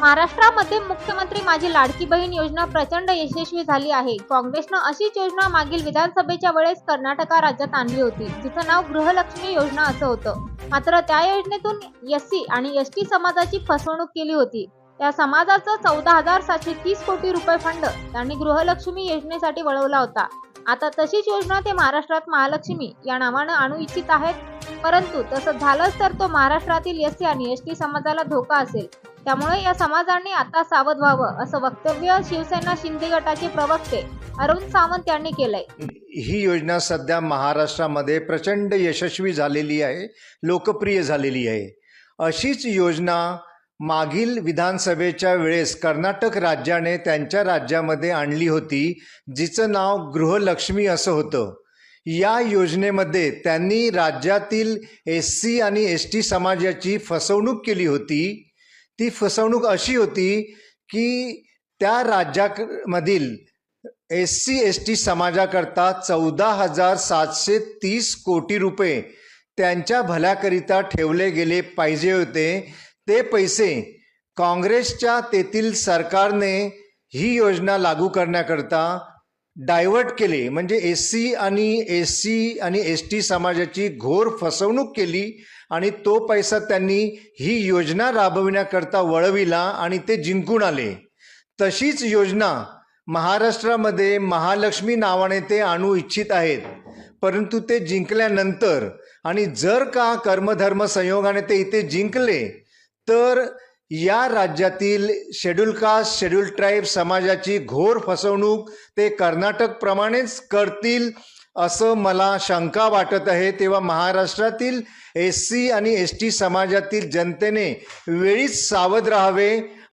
महाराष्ट्रामध्ये मुख्यमंत्री माझी लाडकी बहीण योजना प्रचंड यशस्वी झाली आहे. काँग्रेसनं अशीच योजना मागील विधानसभेच्या वेळेस कर्नाटका राज्यात आणली होती. जिचं नाव गृहलक्ष्मी योजना असं होतं. मात्र त्या योजनेतून एससी आणि एस टी समाजाची फसवणूक केली होती. त्या समाजाचं चौदा हजार सातशे तीस कोटी रुपये फंड त्यांनी गृहलक्ष्मी योजनेसाठी वळवला होता. आता तशीच योजना ते महाराष्ट्रात महालक्ष्मी या नावानं आणू इच्छित आहेत. परंतु तसं झालंच तर तो महाराष्ट्रातील एस सी आणि एस टी समाजाला धोका असेल. त्यामुळे या समाजाने आता सावध व्हावं असं वक्तव्य शिवसेना शिंदे गटाचे प्रवक्ते अरुण सावंत यांनी केलंय. ही योजना सध्या महाराष्ट्रामध्ये प्रचंड यशस्वी झालेली आहे लोकप्रिय झालेली आहे. अशीच योजना मागील विधानसभेच्या वेळेस कर्नाटक राज्याने त्यांच्या राज्यामध्ये आणली होती जिचं नाव गृहलक्ष्मी असं होतं. या योजनेमध्ये त्यांनी राज्यातील एस सी आणि एस टी समाजाची फसवणूक केली होती ती फसवणूक अशी होती की त्या राज्यामधील एस सी एस टी समाजाकरता चौदा हजार सातशे तीस कोटी रुपये त्यांच्या भल्याकरिता ठेवले गेले पाहिजे होते. ते पैसे काँग्रेसच्या तेथील सरकारने ही योजना लागू करण्याकरता डायव्हर्ट केले. म्हणजे एस सी आणि एस सी आणि एस टी समाजाची घोर फसवणूक केली. आणि तो पैसा त्यांनी ही योजना राबविण्याकरता वळविला आणि ते जिंकून आले. तशीच योजना महाराष्ट्रामध्ये महालक्ष्मी नावाने ते आणू इच्छित आहेत. परंतु ते जिंकल्यानंतर आणि जर का कर्मधर्म संयोगाने ते इथे जिंकले तर या राज्यातील शेड्यूल कास्ट शेड्यूल ट्राईब समाजाची घोर फसवणूक ते कर्नाटकप्रमाणेच करतील असं मला शंका वाटत आहे तेव्हा महाराष्ट्रातील एस सी आणि एस टी समाजातील जनतेने वेळीच सावध राहावे